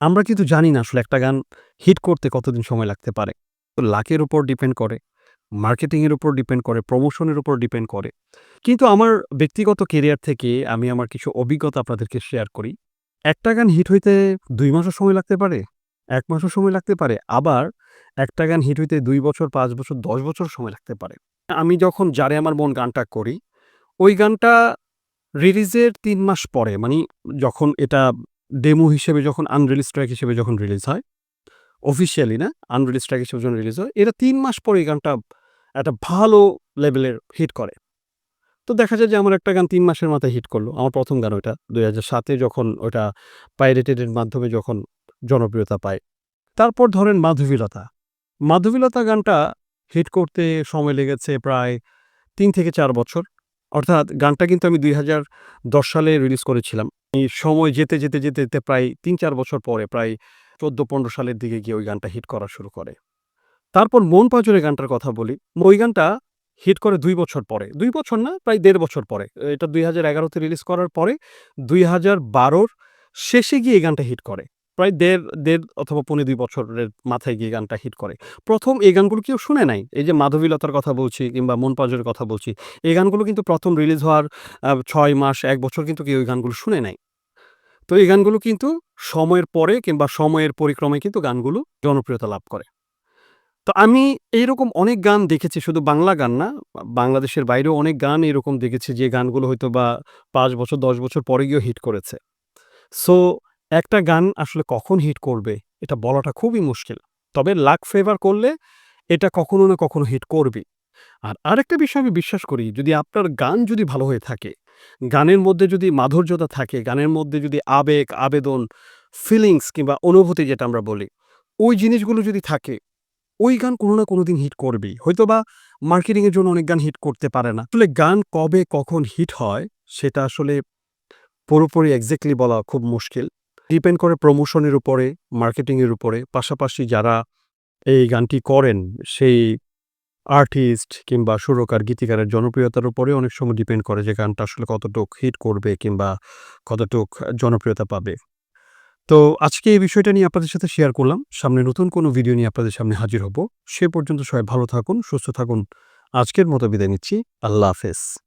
আমরা কিন্তু জানি না আসলে একটা গান হিট করতে কতদিন সময় লাগতে পারে। তো লাকের উপর ডিপেন্ড করে, মার্কেটিংয়ের উপর ডিপেন্ড করে, প্রমোশনের উপর ডিপেন্ড করে। কিন্তু আমার ব্যক্তিগত কেরিয়ার থেকে আমি আমার কিছু অভিজ্ঞতা আপনাদেরকে শেয়ার করি। একটা গান হিট হইতে দুই মাসও সময় লাগতে পারে, এক মাসও সময় লাগতে পারে। আবার একটা গান হিট হইতে দুই বছর, পাঁচ বছর, ১০ বছর সময় লাগতে পারে। আমি যখন 'যারে আমার মন' গানটা করি, ওই গানটা রিলিজের তিন মাস পরে মানে যখন এটা ডেমো হিসেবে যখন আনরিলিজড ট্র্যাক হিসেবে যখন রিলিজ হয়, অফিসিয়ালি না, আনরিলিজড ট্র্যাক হিসেবে যখন রিলিজ হয়, এটা তিন মাস পরে এই গানটা একটা ভালো লেভেলের হিট করে। তো দেখা যায় যে আমার একটা গান তিন মাসের মাথায় হিট করল। আমার প্রথম গান ওইটা। ২০০৭ এ যখন ওটা পাইরেটেডের মাধ্যমে যখন জনপ্রিয়তা পায়। তারপর ধরেন 'মাধবীলতা'। 'মাধবীলতা' গানটা হিট করতে সময় লেগেছে প্রায় তিন থেকে চার বছর। অর্থাৎ গানটা কিন্তু আমি ২০১০ সালে রিলিজ করেছিলাম। সময় যেতে, যেতে, যেতে, যেতে প্রায় ৩-৪ বছর পরে প্রায় ১৪-১৫ সালের দিকে গিয়ে ওই গানটা হিট করা শুরু করে। তারপর 'মন পাঁজরে' গানটার কথা বলি। ওই গানটা হিট করে দুই বছর পরে। দুই বছর না, প্রায় দেড় বছর পরে। এটা দুই হাজার এগারোতে রিলিজ করার পরে দুই হাজার বারোর শেষে গিয়ে এই গানটা হিট করে। প্রায় দেড় দেড় অথবা পৌনে দুই বছরের মাথায় গিয়ে গানটা হিট করে। প্রথম এই গানগুলো কেউ শুনে নাই। এই যে 'মাধবীলতা'র কথা বলছি কিংবা 'মন পাঁজরের' কথা বলছি। এই গানগুলো কিন্তু প্রথম রিলিজ হওয়ার ছয় মাস, এক বছর কিন্তু কেউ এই গানগুলো শুনে নাই। তো এই গানগুলো কিন্তু সময়ের পরে কিংবা সময়ের পরিক্রমে কিন্তু গানগুলো জনপ্রিয়তা লাভ করে। তো আমি এইরকম অনেক গান দেখেছি শুধু বাংলা গান না, বাংলাদেশের বাইরেও অনেক গান এরকম দেখেছি যে গানগুলো হয়তো বা পাঁচ বছর, ১০ বছর পরে গিয়েও হিট করেছে। সো একটা গান আসলে কখন হিট করবে এটা বলাটা খুবই মুশকিল। তবে লাক ফেভার করলে এটা কখনো না কখনো হিট করবে আর আরেকটা বিষয় আমি বিশ্বাস করি যদি আপনার গান যদি ভালো হয়ে থাকে, গানের মধ্যে যদি মাধুর্যতা থাকে, গানের মধ্যে যদি আবেগ, আবেদন, ফিলিংস কিংবা অনুভূতি যেটা আমরা বলি, ওই জিনিসগুলো যদি থাকে, ওই গান কোনো না কোনোদিন হিট করবেই। হয়তোবা মার্কেটিং এর জন্য অনেক গান হিট করতে পারে না। আসলে গান কবে কখন হিট হয় সেটা আসলে পুরোপুরি এক্সাক্টলি বলা খুব মুশকিল। ডিপেন্ড করে প্রমোশনের উপরে, মার্কেটিংয়ের উপরে। পাশাপাশি যারা এই গানটি করেন সেই আর্টিস্ট কিংবা সুরকার, গীতিকারের জনপ্রিয়তার উপরে অনেক সময় ডিপেন্ড করে যে গানটা আসলে কতটুক হিট করবে কিংবা কতটুক জনপ্রিয়তা পাবে। তো আজকে এই বিষয়টা নিয়ে আপনাদের সাথে শেয়ার করলাম। সামনে নতুন কোনো ভিডিও নিয়ে আপনাদের সামনে হাজির হব। সে পর্যন্ত সবাই ভালো থাকুন, সুস্থ থাকুন। আজকের মতো বিদায় নিচ্ছি। আল্লাহ হাফেজ।